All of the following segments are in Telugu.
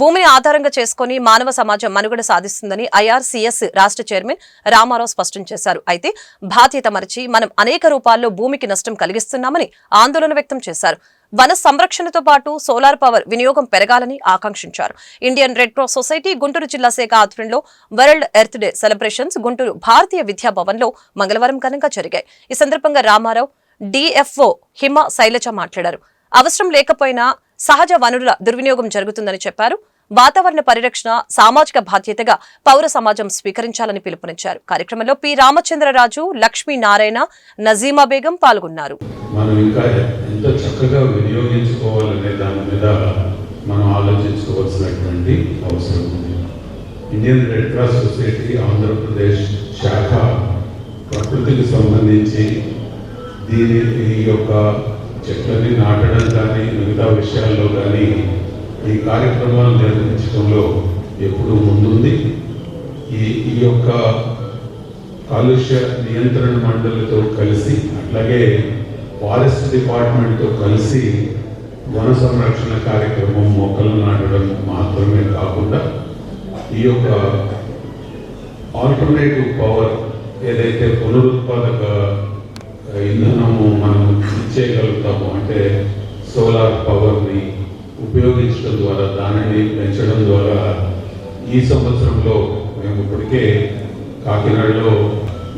భూమిని ఆధారంగా చేసుకుని మానవ సమాజం మనుగడ సాధిస్తుందని ఐఆర్సీఎస్ రాష్ట్ర చైర్మన్ రామారావు స్పష్టం చేశారు. అయితే బాధ్యత మరచి మనం అనేక రూపాల్లో భూమికి నష్టం కలిగిస్తున్నామని ఆందోళన వ్యక్తం చేశారు. వన సంరక్షణతో పాటు సోలార్ పవర్ వినియోగం పెరగాలని ఆకాంక్షించారు. Indian red cross society Guntur జిల్లా శాఖ ఆధ్వర్యంలో world earth day celebrations Guntur భారతీయ విద్యాభవన్లో మంగళవారం ఘనంగా జరిగాయి. ఈ సందర్భంగా రామారావు డిఎఫ్ఓ హిమ శైలజ మాట్లాడారు. అవసరం లేకపోయినా సహజ వనరుల దుర్వినియోగం జరుగుతుందని చెప్పారు. వాతావరణ పరిరక్షణ సామాజిక బాధ్యతగా పౌర సమాజం స్వీకరించాలని పిలుపునిచ్చారు. కార్యక్రమంలో పి. రామచంద్రరాజు లక్ష్మీ నారాయణ నజీమా బేగం పాల్గొన్నారు. మనం ఇంకా ఎంత చక్కగా వినియోగించుకోవాలనే దాని మీద మనం ఆలోచించుకోవాల్సినటువంటి అవసరం ఉంది. Indian red cross society Andhra Pradesh శాఖ ప్రకృతికి సంబంధించి దీని ఈ యొక్క చెట్లని నాటడం కానీ మిగతా విషయాల్లో కానీ ఈ కార్యక్రమాలు నిర్వహించడంలో ఎప్పుడూ ముందుంది. ఈ ఈ యొక్క కాలుష్య నియంత్రణ మండలితో కలిసి అట్లాగే ఫారెస్ట్ డిపార్ట్మెంట్తో కలిసి వన సంరక్షణ కార్యక్రమం మొక్కలు నాటడం మాత్రమే కాకుండా ఈ యొక్క ఆల్టర్నేటివ్ పవర్ ఏదైతే పునరుత్పాదక చేయగలుగుతాము. అంటే సోలార్ పవర్ని ఉపయోగించడం ద్వారా దానిని పెంచడం ద్వారా ఈ సంవత్సరంలో మేము ఇప్పటికే కాకినాడలో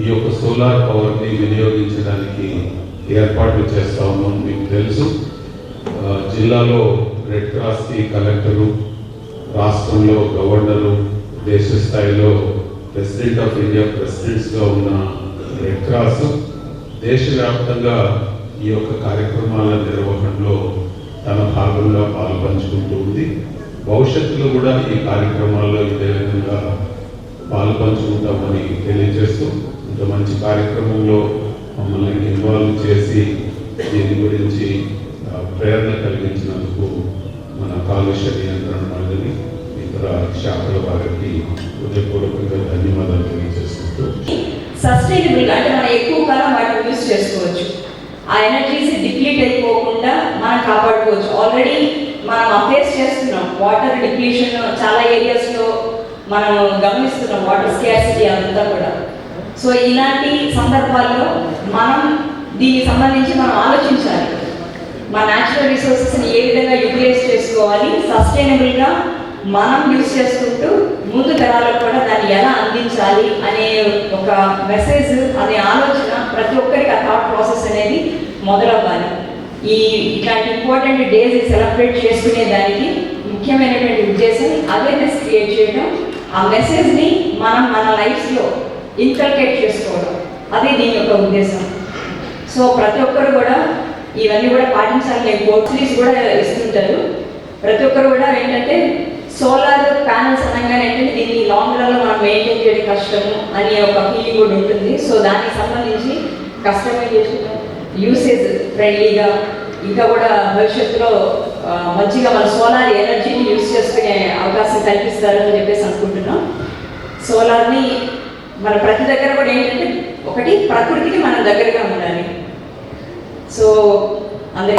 ఈ యొక్క సోలార్ పవర్ని వినియోగించడానికి ఏర్పాట్లు చేస్తాము అని మీకు తెలుసు. జిల్లాలో రెడ్ క్రాస్కి కలెక్టరు రాష్ట్రంలో గవర్నరు దేశ స్థాయిలో ప్రెసిడెంట్ ఆఫ్ ఇండియా ప్రెసిడెంట్స్గా ఉన్న రెడ్ క్రాస్ దేశవ్యాప్తంగా ఈ యొక్క కార్యక్రమాల నిర్వహణలో తన భాగంగా పాల్పంచుకుంటూ ఉంది. భవిష్యత్తులో కూడా ఈ కార్యక్రమాల్లో ఇదే విధంగా పాల్పంచుకుంటామని తెలియజేస్తూ ఇంత మంచి కార్యక్రమంలో మమ్మల్ని ఇన్వాల్వ్ చేసి దీని గురించి ప్రేరణ కలిగించినందుకు మన కాలుష్య నియంత్రణ మండలి ఇతర శాఖల వారికి హృదయపూర్వకంగా ధన్యవాదాలు తెలియజేసుకుంటూ. సస్టైనబుల్ అంటే మనం ఎక్కువ కాలం వాటిని యూజ్ చేసుకోవచ్చు. ఆ ఎనర్జీస్ డిప్లీట్ అయిపోకుండా మనం కాపాడుకోవచ్చు. ఆల్రెడీ మనం అఫేస్ చేస్తున్నాం. వాటర్ డిప్లీషన్ చాలా ఏరియాస్లో మనం గమనిస్తున్నాం. వాటర్ స్కేసిటీ అంతా కూడా. సో ఇలాంటి సందర్భాల్లో మనం దీనికి సంబంధించి మనం ఆలోచించాలి. మన న్యాచురల్ రిసోర్సెస్ని ఏ విధంగా యూటిలైజ్ చేసుకోవాలి? సస్టైనబుల్గా మనం యూజ్ చేసుకుంటూ ముందు తరాలకు కూడా దాన్ని ఎలా అందించాలి అనే ఒక మెసేజ్ అనే ఆలోచన ప్రతి ఒక్కరికి మొదలవ్వాలి. ఈ ఇట్లాంటి ఇంపార్టెంట్ డేస్ సెలబ్రేట్ చేసుకునే దానికి ముఖ్యమైనటువంటి ఉద్దేశం అవేర్నెస్ క్రియేట్ చేయడం ఆ మెసేజ్ని మనం మన లైఫ్లో ఇన్కల్కేట్ చేసుకోవడం. అది దీని యొక్క ఉద్దేశం. సో ప్రతి ఒక్కరు కూడా ఇవన్నీ కూడా పాటించాలి. నేను కోర్సులీస్ కూడా ఇస్తుంటారు ప్రతి ఒక్కరు కూడా ఏంటంటే సోలార్ ప్యానల్స్ అనగానే ఏంటంటే దీన్ని లాంగ్ రన్లో మనం మెయింటైన్ చేయడం కష్టము అనే ఒక ఫీలింగ్ కూడా ఉంటుంది. సో దానికి సంబంధించి కస్టమైజేషన్ యూసేజ్ ఫ్రెండ్లీగా ఇంకా కూడా భవిష్యత్తులో మంచిగా మన సోలార్ ఎనర్జీని యూస్ చేసుకునే అవకాశం కల్పిస్తారని చెప్పేసి అనుకుంటున్నాం. సోలార్ని మన ప్రతి దగ్గర కూడా ఏంటంటే ఒకటి ప్రకృతికి మనం దగ్గరగా ఉండాలి. సో